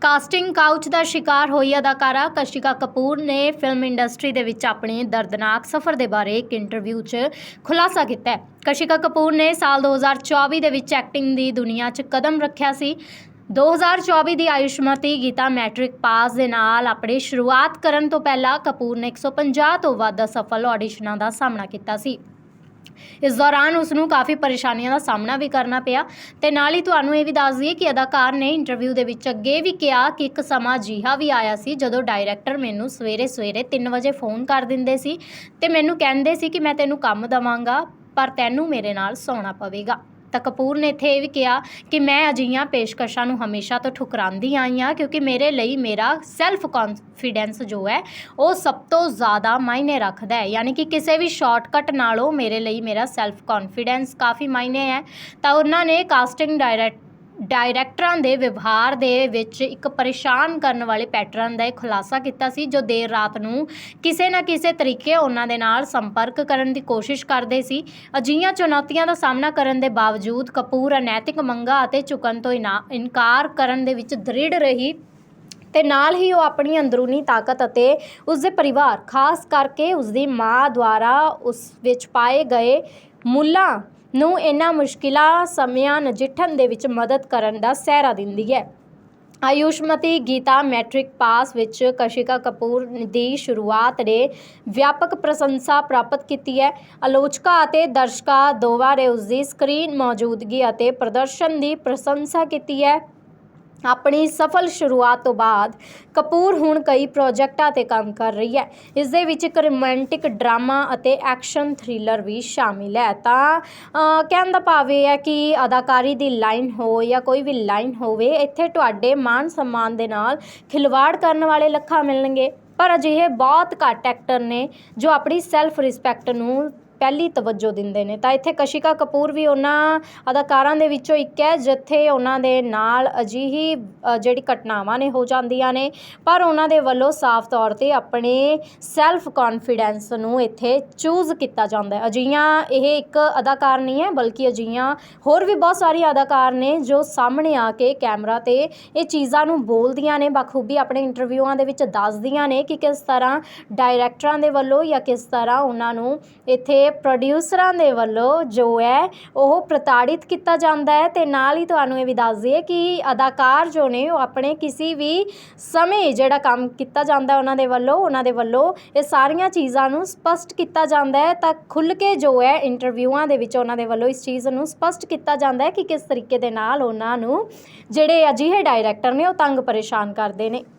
Casting couch ਦਾ ਸ਼ਿਕਾਰ ਹੋਈ ਅਦਾਕਾਰਾ ਕਸ਼ਿਕਾ ਕਪੂਰ ਨੇ ਫਿਲਮ ਇੰਡਸਟਰੀ ਦੇ ਵਿੱਚ ਆਪਣੇ ਦਰਦਨਾਕ ਸਫ਼ਰ ਦੇ ਬਾਰੇ ਇੱਕ ਇੰਟਰਵਿਊ 'ਚ ਖੁਲਾਸਾ ਕੀਤਾ ਹੈ। ਕਸ਼ਿਕਾ ਕਪੂਰ ਨੇ ਸਾਲ 2024 ਦੇ ਵਿੱਚ ਐਕਟਿੰਗ ਦੀ ਦੁਨੀਆ 'ਚ ਕਦਮ ਰੱਖਿਆ ਸੀ। 2024 ਦੀ ਆਯੁਸ਼ਮਤੀ ਗੀਤਾ ਮੈਟ੍ਰਿਕ ਪਾਸ ਦੇ ਨਾਲ ਆਪਣੀ ਸ਼ੁਰੂਆਤ ਕਰਨ ਤੋਂ ਪਹਿਲਾਂ ਕਪੂਰ ਨੇ 150 ਤੋਂ ਵੱਧ ਅਸਫਲ ਆਡੀਸ਼ਨਾਂ ਦਾ ਸਾਹਮਣਾ ਕੀਤਾ ਸੀ। ਇਸ ਦੌਰਾਨ ਉਸ ਨੂੰ ਕਾਫੀ ਪਰੇਸ਼ਾਨੀਆਂ ਦਾ ਸਾਹਮਣਾ ਵੀ ਕਰਨਾ ਪਿਆ ਤੇ ਨਾਲ ਹੀ ਤੁਹਾਨੂੰ ਇਹ ਵੀ ਦੱਸ ਦਈਏ ਕਿ ਅਦਾਕਾਰ ਨੇ ਇੰਟਰਵਿਊ ਦੇ ਵਿੱਚ ਅੱਗੇ ਵੀ ਕਿਹਾ ਕਿ ਇੱਕ ਸਮਾਂ ਅਜਿਹਾ ਵੀ ਆਇਆ ਸੀ ਜਦੋਂ ਡਾਇਰੈਕਟਰ ਮੈਨੂੰ ਸਵੇਰੇ ਸਵੇਰੇ 3 ਵਜੇ ਫੋਨ ਕਰ ਦਿੰਦੇ ਸੀ ਤੇ ਮੈਨੂੰ ਕਹਿੰਦੇ ਸੀ ਕਿ ਮੈਂ ਤੈਨੂੰ ਕੰਮ ਦਵਾਂਗਾ, ਪਰ ਤੈਨੂੰ ਮੇਰੇ ਨਾਲ ਸੌਣਾ ਪਵੇਗਾ। ਤਾਂ ਕਪੂਰ ਨੇ ਇੱਥੇ ਇਹ ਵੀ ਕਿਹਾ ਕਿ ਮੈਂ ਅਜਿਹੀਆਂ ਪੇਸ਼ਕਸ਼ਾਂ ਨੂੰ ਹਮੇਸ਼ਾ ਤੋਂ ਠੁਕਰਾਉਂਦੀ ਆਈ ਹਾਂ ਕਿਉਂਕਿ ਮੇਰੇ ਲਈ ਮੇਰਾ ਸੈਲਫ ਕੌਨਫੀਡੈਂਸ ਜੋ ਹੈ, ਉਹ ਸਭ ਤੋਂ ਜ਼ਿਆਦਾ ਮਾਇਨੇ ਰੱਖਦਾ ਹੈ। ਯਾਨੀ ਕਿ ਕਿਸੇ ਵੀ ਸ਼ਾਰਟਕਟ ਨਾਲੋਂ ਮੇਰੇ ਲਈ ਮੇਰਾ ਸੈਲਫ ਕੌਨਫੀਡੈਂਸ ਕਾਫੀ ਮਾਇਨੇ ਹੈ। ਤਾਂ ਉਹਨਾਂ ਨੇ ਕਾਸਟਿੰਗ ਡਾਇਰੈਕਟ ਡਾਇਰੈਕਟਰਾਂ ਦੇ ਵਿਵਹਾਰ ਦੇ ਵਿੱਚ ਇੱਕ ਪਰੇਸ਼ਾਨ ਕਰਨ ਵਾਲੇ ਪੈਟਰਨ ਦਾ ਇਹ ਖੁਲਾਸਾ ਕੀਤਾ ਸੀ, ਜੋ ਦੇਰ ਰਾਤ ਨੂੰ ਕਿਸੇ ਨਾ ਕਿਸੇ ਤਰੀਕੇ ਉਹਨਾਂ ਦੇ ਨਾਲ ਸੰਪਰਕ ਕਰਨ ਦੀ ਕੋਸ਼ਿਸ਼ ਕਰਦੇ ਸੀ। ਅਜਿਹੀਆਂ ਚੁਣੌਤੀਆਂ ਦਾ ਸਾਹਮਣਾ ਕਰਨ ਦੇ ਬਾਵਜੂਦ ਕਪੂਰ ਅਨੈਤਿਕ ਮੰਗਾਂ ਅਤੇ ਝੁਕਣ ਤੋਂ ਇਨਾ- ਇਨਕਾਰ ਕਰਨ ਦੇ ਵਿੱਚ ਦ੍ਰਿੜ ਰਹੀ ਤੇ ਨਾਲ ਹੀ ਉਹ ਆਪਣੀ ਅੰਦਰੂਨੀ ਤਾਕਤ ਅਤੇ ਉਸ ਦੇ ਪਰਿਵਾਰ, ਖਾਸ ਕਰਕੇ ਉਸ ਦੀ ਮਾਂ ਦੁਆਰਾ ਉਸ ਵਿੱਚ ਪਾਏ ਗਏ ਮੁੱਲਾਂ ਨੂੰ ਇਹਨਾਂ ਮੁਸ਼ਕਿਲਾਂ ਸਮਿਆਂ ਨਜਿੱਠਣ ਦੇ ਵਿੱਚ ਮਦਦ ਕਰਨ ਦਾ ਸਹਿਰਾ ਦਿੰਦੀ ਹੈ। ਆਯੁਸ਼ਮਤੀ ਗੀਤਾ ਮੈਟ੍ਰਿਕ ਪਾਸ ਵਿੱਚ ਕਸ਼ਿਕਾ ਕਪੂਰ ਦੀ ਸ਼ੁਰੂਆਤ ਨੇ ਵਿਆਪਕ ਪ੍ਰਸ਼ੰਸਾ ਪ੍ਰਾਪਤ ਕੀਤੀ ਹੈ। ਆਲੋਚਕਾਂ ਅਤੇ ਦਰਸ਼ਕਾਂ ਦੋਵਾਂ ਨੇ ਉਸ ਦੀ ਸਕਰੀਨ ਮੌਜੂਦਗੀ ਅਤੇ ਪ੍ਰਦਰਸ਼ਨ ਦੀ ਪ੍ਰਸ਼ੰਸਾ ਕੀਤੀ ਹੈ। ਆਪਣੀ ਸਫਲ ਸ਼ੁਰੂਆਤ ਤੋਂ ਬਾਅਦ ਕਪੂਰ ਹੁਣ ਕਈ ਪ੍ਰੋਜੈਕਟਾਂ ਤੇ ਕੰਮ ਕਰ ਰਹੀ ਹੈ। ਇਸ ਦੇ ਵਿੱਚ ਇੱਕ ਰੋਮਾਂਟਿਕ ਡਰਾਮਾ ਅਤੇ ਐਕਸ਼ਨ ਥ੍ਰਿਲਰ ਵੀ ਸ਼ਾਮਿਲ ਹੈ। ਤਾਂ ਕਹਿਣ ਦਾ ਭਾਵ ਇਹ ਹੈ ਕਿ ਅਦਾਕਾਰੀ ਦੀ ਲਾਈਨ ਹੋ ਜਾਂ ਕੋਈ ਵੀ ਲਾਈਨ ਹੋਵੇ, ਇੱਥੇ ਤੁਹਾਡੇ ਮਾਨ ਸਨਮਾਨ ਦੇ ਨਾਲ ਖਿਲਵਾੜ ਕਰਨ ਵਾਲੇ ਲੱਖਾਂ ਮਿਲਣਗੇ। ਪਰ ਅਜਿਹੇ ਬਹੁਤ ਘੱਟ ਐਕਟਰ ਨੇ ਜੋ ਆਪਣੀ ਸੈਲਫ ਰਿਸਪੈਕਟ ਨੂੰ ਪਹਿਲੀ ਤਵੱਜੋ ਦਿੰਦੇ ਨੇ। ਤਾਂ ਇੱਥੇ ਕਸ਼ਿਕਾ ਕਪੂਰ ਵੀ ਉਹਨਾਂ ਅਦਾਕਾਰਾਂ ਦੇ ਵਿੱਚੋਂ ਇੱਕ ਹੈ, ਜਿੱਥੇ ਉਹਨਾਂ ਦੇ ਨਾਲ ਅਜਿਹੀ ਜਿਹੜੀ ਘਟਨਾਵਾਂ ਨੇ, ਹੋ ਜਾਂਦੀਆਂ ਨੇ। ਪਰ ਉਹਨਾਂ ਦੇ ਵੱਲੋਂ ਸਾਫ਼ ਤੌਰ ਤੇ ਆਪਣੇ ਸੈਲਫ ਕੌਨਫੀਡੈਂਸ ਨੂੰ ਇੱਥੇ ਚੂਜ਼ ਕੀਤਾ ਜਾਂਦਾ ਹੈ। ਅਜਿਹੀਆਂ ਇਹ ਇੱਕ ਅਦਾਕਾਰ ਨਹੀਂ ਹੈ, ਬਲਕਿ ਅਜਿਹੀਆਂ ਹੋਰ ਵੀ ਬਹੁਤ ਸਾਰੀਆਂ ਅਦਾਕਾਰ ਨੇ, ਜੋ ਸਾਹਮਣੇ ਆ ਕੇ ਕੈਮਰਾ ਤੇ ਇਹ ਚੀਜ਼ਾਂ ਨੂੰ ਬੋਲਦੀਆਂ ਨੇ, ਬਖੂਬੀ ਆਪਣੇ ਇੰਟਰਵਿਊਆਂ ਦੇ ਵਿੱਚ ਦੱਸਦੀਆਂ ਨੇ ਕਿ ਕਿਸ ਤਰ੍ਹਾਂ ਡਾਇਰੈਕਟਰਾਂ ਦੇ ਵੱਲੋਂ ਜਾਂ ਕਿਸ ਤਰ੍ਹਾਂ ਉਹਨਾਂ ਨੂੰ ਇੱਥੇ ਪ੍ਰੋਡਿਊਸਰਾਂ ਦੇ ਵੱਲੋਂ ਜੋ ਹੈ ਉਹ ਪ੍ਰਤਾੜਿਤ ਕੀਤਾ ਜਾਂਦਾ ਹੈ ਤੇ ਨਾਲ ਹੀ ਤੁਹਾਨੂੰ ਇਹ ਵੀ ਦੱਸ ਦਈਏ ਕਿ ਅਦਾਕਾਰ ਜੋ ਨੇ ਉਹ ਆਪਣੇ ਕਿਸੇ ਵੀ ਸਮੇਂ ਜਿਹੜਾ ਕੰਮ ਕੀਤਾ ਜਾਂਦਾ ਉਹਨਾਂ ਦੇ ਵੱਲੋਂ, ਉਹਨਾਂ ਦੇ ਵੱਲੋਂ ਇਹ ਸਾਰੀਆਂ ਚੀਜ਼ਾਂ ਨੂੰ ਸਪਸ਼ਟ ਕੀਤਾ ਜਾਂਦਾ ਹੈ। ਤਾਂ ਖੁੱਲ ਕੇ ਜੋ ਹੈ ਇੰਟਰਵਿਊਆਂ ਦੇ ਵਿੱਚ ਉਹਨਾਂ ਦੇ ਵੱਲੋਂ ਇਸ ਚੀਜ਼ ਨੂੰ ਸਪਸ਼ਟ ਕੀਤਾ ਜਾਂਦਾ ਹੈ ਕਿ ਕਿਸ ਤਰੀਕੇ ਦੇ ਨਾਲ ਉਹਨਾਂ ਨੂੰ ਜਿਹੜੇ ਅਜਿਹੇ ਡਾਇਰੈਕਟਰ ਨੇ ਉਹ ਤੰਗ ਪਰੇਸ਼ਾਨ ਕਰਦੇ ਨੇ।